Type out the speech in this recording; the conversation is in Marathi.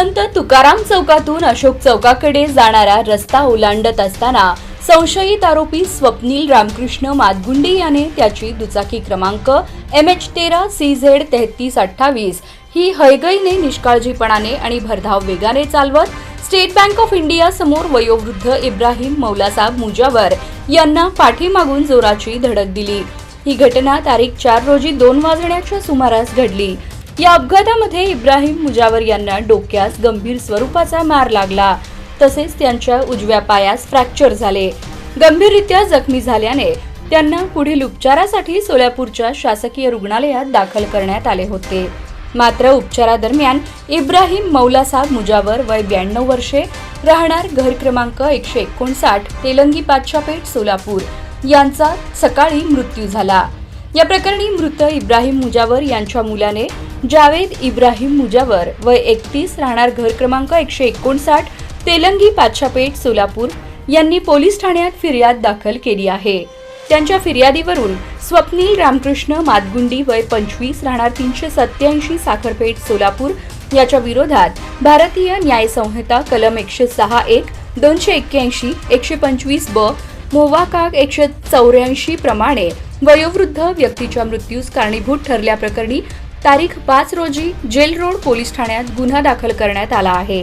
संत तुकाराम चौकातून अशोक चौकाकडे जाणारा रस्ता ओलांडत असताना संशयित आरोपी स्वप्नील रामकृष्ण मातगुंडे याने त्याची दुचाकी क्रमांक एम एच तेरा सी झेड तेहतीस अठ्ठावीस ही हयगईने निष्काळजीपणाने आणि भरधाव वेगाने चालवत स्टेट बँक ऑफ इंडिया समोर वयोवृद्ध इब्राहिम मौलासाब मुजावर यांना पाठीमागून जोराची धडक दिली. ही घटना तारीख चार रोजी दोन वाजण्याच्या सुमारास घडली. या अपघातामध्ये इब्राहिम मुजावर यांना डोक्यास गंभीर स्वरूपाचा मार लागला. तसेच त्यांच्या उजव्या पायास फ्रॅक्चर झाले. गंभीररित्या जखमी झाल्याने त्यांना पुढील उपचारासाठी सोलापूरच्या शासकीय रुग्णालयात दाखल करण्यात आले होते. मात्र उपचारादरम्यान इब्राहिम मौलासाब मुजावर वय ब्याण्णव वर्षे राहणार घर क्रमांक एकशे एकोणसाठ तेलंगी पाचशापेठ सोलापूर. यांचा सकाळी मृत्यू झाला. या प्रकरणी मृत इब्राहिम मुजावर यांच्या मुलाने जावेद इब्राहिम मुजावर वय एकतीस राहणार घर क्रमांक एकशे एकोणसाठ तेलंगी पाचशापेठ सोलापूर. यांनी पोलीस ठाण्यात फिर्याद दाखल केली आहे. त्यांच्या फिर्यादीवरून स्वप्नील रामकृष्ण मातगुंडी वय पंचवीस राहणार तीनशे सत्याऐंशी साखरपेठ सोलापूर. याच्या विरोधात भारतीय न्याय संहिता कलम एकशे सहा एक दोनशे एक्क्याऐंशी एकशे पंचवीस ब मोवाकाग एकशे चौऱ्याऐंशी प्रमाणे वयोवृद्ध व्यक्तीच्या मृत्यूस कारणीभूत ठरल्याप्रकरणी तारीख पाच रोजी जेल रोड पोलीस ठाण्यात गुन्हा दाखल करण्यात आला आहे.